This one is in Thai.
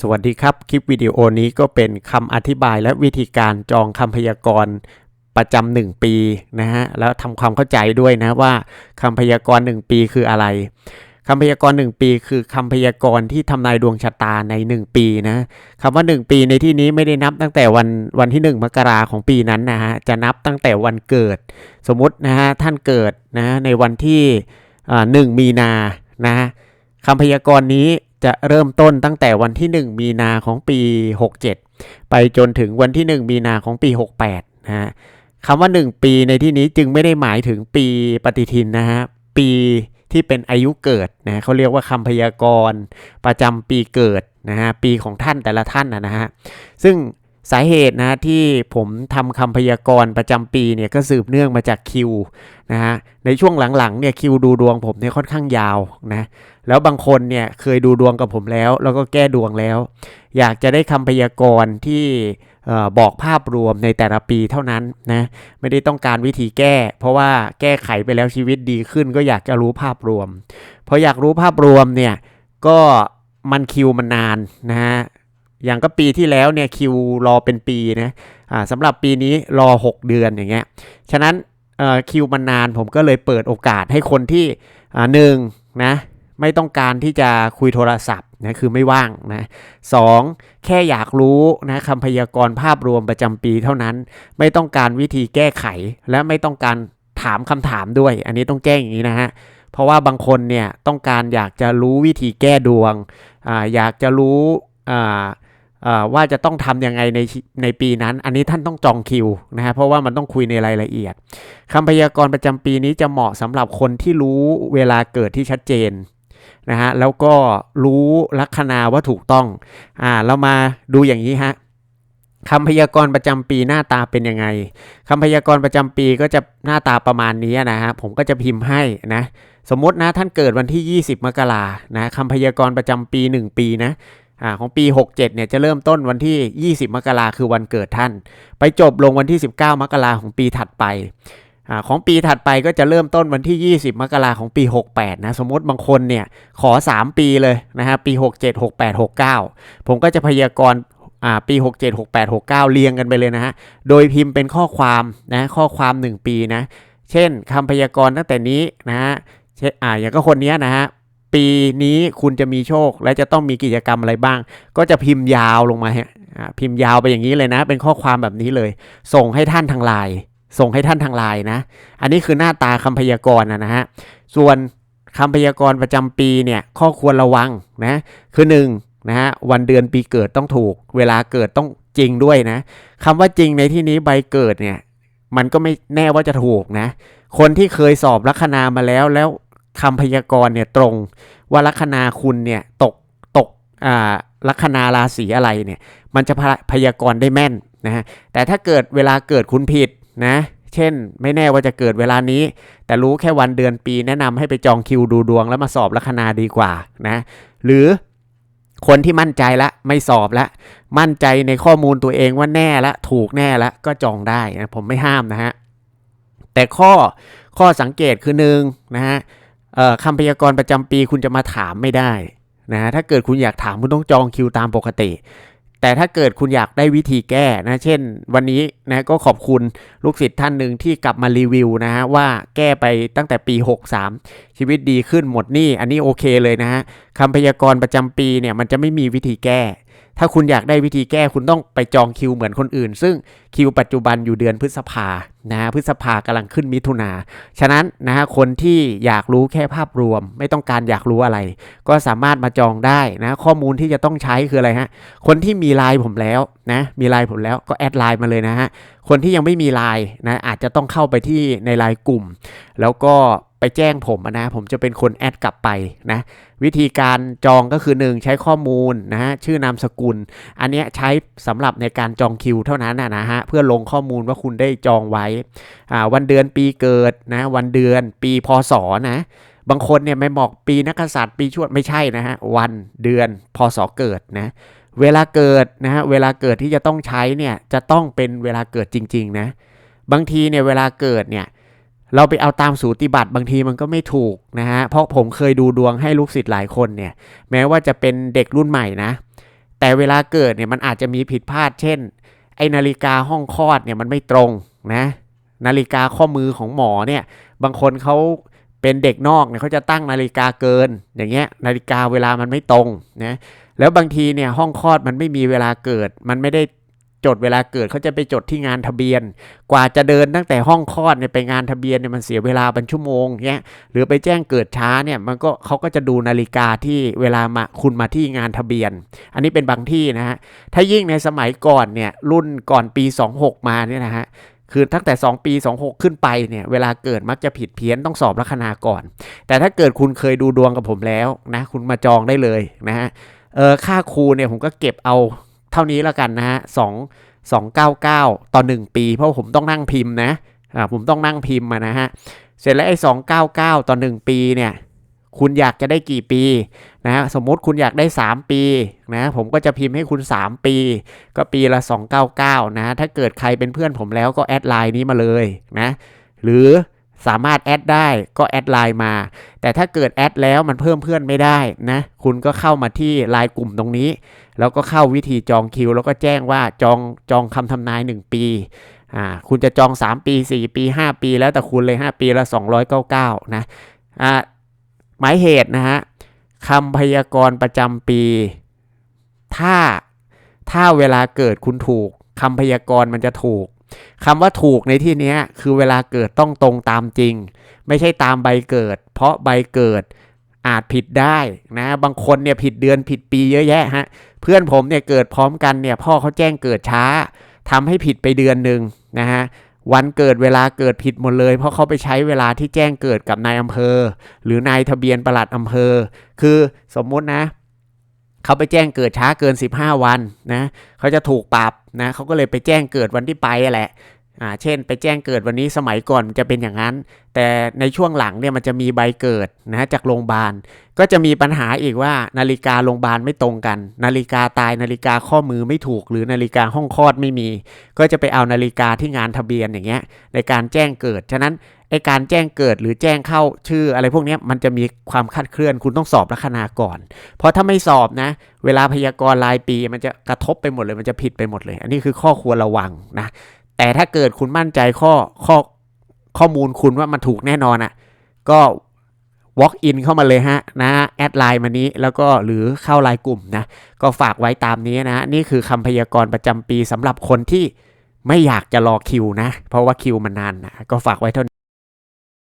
สวัสดีครับ คลิปวิดีโอนี้ก็เป็นคำอธิบายและวิธีการจองคำพยากรณ์ประจำหนึ่งปีนะฮะแล้วทำความเข้าใจด้วยนะว่าคำพยากรณ์หนึ่งปีคืออะไรคำพยากรณ์หนึ่งปีคือคำพยากรณ์ที่ทำนายดวงชะตาใน 1 ปีนะคำว่า 1 ปีในที่นี้ไม่ได้นับตั้งแต่วันวันที่ 1 มกราของปีนั้นนะฮะจะนับตั้งแต่วันเกิด สมมตินะฮะท่านเกิดนะในวันที่หนึ่งมีนานะคำพยากรณ์นี้ จะเริ่มต้นตั้งแต่วันที่ 1 มีนาของปี 67 ไปจนถึงวันที่ 1 มีนาของปี 68นะฮะคำว่า 1 ปีในที่นี้จึงไม่ได้หมายถึงปีปฏิทินนะฮะปีที่เป็นอายุเกิดนะเขาเรียกว่าคำพยากรณ์ประจำปีเกิดนะฮะปีของท่านแต่ละท่านนะฮะซึ่ง สาเหตุนะที่ผมทำคำพยากรณ์ประจำปีเนี่ยก็สืบเนื่องมาจากคิวนะฮะในช่วงหลังๆเนี่ยคิวดูดวงผมเนี่ยค่อนข้างยาวนะแล้วบางคนเนี่ยเคยดูดวงกับผมแล้ว แล้วก็แก้ดวงแล้ว อยากจะได้คำพยากรณ์ที่บอกภาพรวมในแต่ละปีเท่านั้นนะไม่ได้ต้องการวิธีแก้ เพราะว่าแก้ไขไปแล้วชีวิตดีขึ้น ก็อยากจะรู้ภาพรวมพออยากรู้ภาพรวมเนี่ยก็มันคิวมันนานนะฮะ อย่างก็ปีที่แล้วเนี่ยคิวรอเป็นปีนะะสำหรับปีนี้รอ 6 เดือนอย่างเงี้ยฉะนั้นคิวมันนานผมก็เลยเปิดโอกาสให้คนที่หนึ่งนะไม่ต้องการที่จะคุยโทรศัพท์นะคือไม่ว่างนะสองแค่อยากรู้นะคำพยากรณ์ภาพรวมประจำปีเท่านั้น ไม่ต้องการวิธีแก้ไข และไม่ต้องการถามคำถามด้วย อันนี้ต้องแก้อย่างนี้นะฮะเพราะว่าบางคนเนี่ยต้องการอยากจะรู้วิธีแก้ดวงออยากจะรู้อ ว่าจะต้องทำยังไงในในปีนั้น อันนี้ท่านต้องจองคิวนะฮะเพราะว่ามันต้องคุยในรายละเอียดคำพยากรณ์ประจำปีนี้จะเหมาะสำหรับคนที่รู้เวลาเกิดที่ชัดเจนนะฮะแล้วก็รู้ลัคนาว่าถูกต้องอ่าเรามาดูอย่างนี้ฮะคำพยากรณ์ประจำปีหน้าตาเป็นยังไงคำพยากรณ์ประจำปีก็จะหน้าตาประมาณนี้นะฮะผมก็จะพิมพ์ให้นะสมมตินะท่านเกิดวันที่ 20 มกรานะคำพยากรณ์ประจำปี 1 ปีนะ อ่าของปี 67เนี่ยจะเริ่มต้นวันที่ 20 มกราคือวันเกิดท่าน ไปจบลงวันที่ 19 มกราของปีถัดไปของปีถัดไปก็จะเริ่มต้นวันที่ 20 มกราของปี 68 นะ สมมติบางคนเนี่ยขอ 3 ปีเลยนะฮะปี 67 68 69 ผมก็จะพยากรณ์ปี 67 68 69 เรียงกันไปเลยนะฮะ โดยพิมพ์เป็นข้อความนะข้อความ 1 ปีนะ เช่นคำพยากรณ์ตั้งแต่นี้นะฮะอ่าอย่างก็คนนี้นะฮะ ปีนี้คุณจะมีโชค และจะต้องมีกิจกรรมอะไรบ้าง ก็จะพิมพ์ยาวลงมาฮะพิมพ์ยาวไปอย่างนี้เลยนะ เป็นข้อความแบบนี้เลย ส่งให้ท่านทางไลน์ส่งให้ท่านทางไลน์นะ อันนี้คือหน้าตาคำพยากรณ์นะฮะส่วนคำพยากรณ์ประจำปีเนี่ยข้อควรระวังนะคือ1นะฮะวันเดือนปีเกิดต้องถูก เวลาเกิดต้องจริงด้วยนะคำว่าจริงในที่นี้ใบเกิดเนี่ยมันก็ไม่แน่ว่าจะถูกนะ คนที่เคยสอบลัคนามาแล้วแล้ว คำพยากรณ์เนี่ยตรงว่าลัคนาคุณเนี่ยตกตกอ่าลัคนาราศีอะไรเนี่ยมันจะพยากรณ์ได้แม่นนะฮะแต่ถ้าเกิดเวลาเกิดคุณผิดนะเช่น ไม่แน่ว่าจะเกิดเวลานี้ แต่รู้แค่วันเดือนปีแนะนำให้ไปจองคิวดูดวงแล้วมาสอบลัคนาดีกว่านะหรือคนที่มั่นใจละไม่สอบละมั่นใจในข้อมูลตัวเองว่าแน่ละถูกแน่ละก็จองได้นะผมไม่ห้ามนะฮะแต่ข้อข้อสังเกตคือหนึ่งนะฮะ คำพยากรณ์ประจำปีคุณจะมาถามไม่ได้นะถ้าเกิดคุณอยากถามคุณต้องจองคิวตามปกติ แต่ถ้าเกิดคุณอยากได้วิธีแก้นะเช่น วันนี้นะก็ขอบคุณลูกศิษย์ท่านหนึ่งที่กลับมารีวิวนะฮะว่าแก้ไปตั้งแต่ปี 63 ชีวิตดีขึ้นหมดหนี้อันนี้โอเคเลยนะฮะคำพยากรณ์ประจำปีเนี่ยมันจะไม่มีวิธีแก้ ถ้าคุณอยากได้วิธีแก้คุณต้องไปจองคิวเหมือนคนอื่น ซึ่งคิวปัจจุบันอยู่เดือนพฤษภานะพฤษภากำลังขึ้นมิถุนาฉะนั้นนะฮะคนที่อยากรู้แค่ภาพรวม ไม่ต้องการอยากรู้อะไร ก็สามารถมาจองได้นะข้อมูลที่จะต้องใช้คืออะไรฮะคนที่มีไลน์ผมแล้วนะมีไลน์ผมแล้วก็แอดไลน์มาเลยนะฮะคนที่ยังไม่มีไลน์นะอาจจะต้องเข้าไปที่ในไลน์กลุ่ม แล้วก็ ไปแจ้งผมนะ ผมจะเป็นคนแอดกลับไปนะ วิธีการจองก็คือ 1 ใช้ข้อมูลนะฮะชื่อนามสกุล อันนี้ใช้สำหรับในการจองคิวเท่านั้นนะฮะเพื่อลงข้อมูลว่าคุณได้จองไว้วันเดือนปีเกิดนะวันเดือนปีพศนะบางคนเนี่ยไม่บอกปีนักษัตริย์ปีชวดไม่ใช่นะฮะวันเดือนพศเกิดนะเวลาเกิดนะฮะเวลาเกิดที่จะต้องใช้เนี่ยจะต้องเป็นเวลาเกิดจริง ๆ นะ บางทีเนี่ยเวลาเกิดเนี่ย เราไปเอาตามสูติบัตรบางทีมันก็ไม่ถูกนะฮะเพราะผมเคยดูดวงให้ลูกศิษย์หลายคนเนี่ย แม้ว่าจะเป็นเด็กรุ่นใหม่นะ แต่เวลาเกิดเนี่ยมันอาจจะมีผิดพลาด เช่น ไอนาฬิกาห้องคลอดเนี่ยมันไม่ตรงนะ นาฬิกาข้อมือของหมอเนี่ย บางคนเขาเป็นเด็กนอกเนี่ยเขาจะตั้งนาฬิกาเกิน อย่างเงี้ย นาฬิกาเวลามันไม่ตรงนะแล้วบางทีเนี่ยห้องคลอดมันไม่มีเวลาเกิด มันไม่ได้ จดเวลาเกิดเขาจะไปจดที่งานทะเบียน กว่าจะเดินตั้งแต่ห้องคลอดเนี่ยไปงานทะเบียนเนี่ยมันเสียเวลาเป็นชั่วโมงเงี้ยหรือไปแจ้งเกิดช้าเนี่ยมันก็เขาก็จะดูนาฬิกาที่เวลามาคุณมาที่งานทะเบียน อันนี้เป็นบางที่นะฮะถ้ายิ่งในสมัยก่อนเนี่ยรุ่นก่อนปี 26 มาเนี่ยนะฮะคือตั้งแต่ 2 ปี 26 ขึ้นไปเนี่ยเวลาเกิดมักจะผิดเพี้ยนต้องสอบลัคนาก่อน แต่ถ้าเกิดคุณเคยดูดวงกับผมแล้วนะคุณมาจองได้เลยนะฮะเออค่าครูเนี่ยผมก็เก็บเอา เท่านี้แล้วกันนะฮะสองสองเก้าเก้าต่อหนึ่งปี เพราะผมต้องนั่งพิมพ์นะอ่าผมต้องนั่งพิมพ์มานะฮะเสร็จแล้วไอ้สองเก้าเก้าต่อหนึ่งปีเนี่ยคุณอยากจะได้กี่ปีนะฮะสมมติคุณอยากได้ 3 ปีนะผมก็จะพิมพ์ให้คุณ 3 ปี ก็ปีละ 299นะถ้าเกิดใครเป็นเพื่อนผมแล้วก็แอดไลน์นี้มาเลยนะหรือ สามารถแอดได้ก็แอดไลน์มา แต่ถ้าเกิดแอดแล้วมันเพิ่มเพื่อนไม่ได้นะ คุณก็เข้ามาที่ไลน์กลุ่มตรงนี้ แล้วก็เข้าวิธีจองคิว แล้วก็แจ้งว่าจองจองคำทำนาย 1 ปีอ่าคุณจะจอง 3 ปี 4 ปี 5 ปี แล้วแต่คุณเลย 5 ปีละ 299 นะอ่าหมายเหตุนะฮะคำพยากรณ์ประจำปี ถ้าถ้าเวลาเกิดคุณถูกคำพยากรณ์มันจะถูก คำว่าถูกในที่นี้คือเวลาเกิดต้องตรงตามจริง ไม่ใช่ตามใบเกิด เพราะใบเกิดอาจผิดได้นะบางคนเนี่ยผิดเดือนผิดปีเยอะแยะฮะเพื่อนผมเนี่ยเกิดพร้อมกันเนี่ยพ่อเขาแจ้งเกิดช้าทำให้ผิดไปเดือนหนึ่งนะฮะวันเกิดเวลาเกิดผิดหมดเลย เพราะเขาไปใช้เวลาที่แจ้งเกิดกับนายอำเภอ หรือนายทะเบียนประหลัดอำเภอ คือสมมุตินะ เขาไปแจ้งเกิดช้าเกิน 15 วันนะเขาจะถูกปรับนะเขาก็เลยไปแจ้งเกิดวันที่ไปอะแหละ อ่าเช่น ไปแจ้งเกิดวันนี้สมัยก่อนจะเป็นอย่างนั้น แต่ในช่วงหลังเนี่ยมันจะมีใบเกิดนะจากโรงพยาบาล ก็จะมีปัญหาอีกว่านาฬิกาโรงพยาบาลไม่ตรงกัน นาฬิกาตายนาฬิกาข้อมือไม่ถูก หรือนาฬิกาห้องคลอดไม่มี ก็จะไปเอานาฬิกาที่งานทะเบียนอย่างเงี้ยในการแจ้งเกิด ฉะนั้นไอการแจ้งเกิดหรือแจ้งเข้าชื่ออะไรพวกเนี้ยมันจะมีความคาดเคลื่อนคุณต้องสอบลัคนาก่อน เพราะถ้าไม่สอบนะ เวลาพยากรณ์รายปีมันจะกระทบไปหมดเลยมันจะผิดไปหมดเลย อันนี้คือข้อควรระวังนะ แต่ถ้าเกิดคุณมั่นใจข้อข้อข้อมูลคุณว่ามันถูกแน่นอนอะ่ะ ก็ walk in เข้ามาเลยฮะนะแอดไลน์มานี้แล้วก็หรือเข้าไลน์กลุ่มนะ ก็ฝากไว้ตามนี้นะนี่คือคำพยากรณ์ประจำปีสำหรับคนที่ไม่อยากจะรอคิวนะ เพราะว่าคิวมันนานนะก็ฝากไว้เท่านี้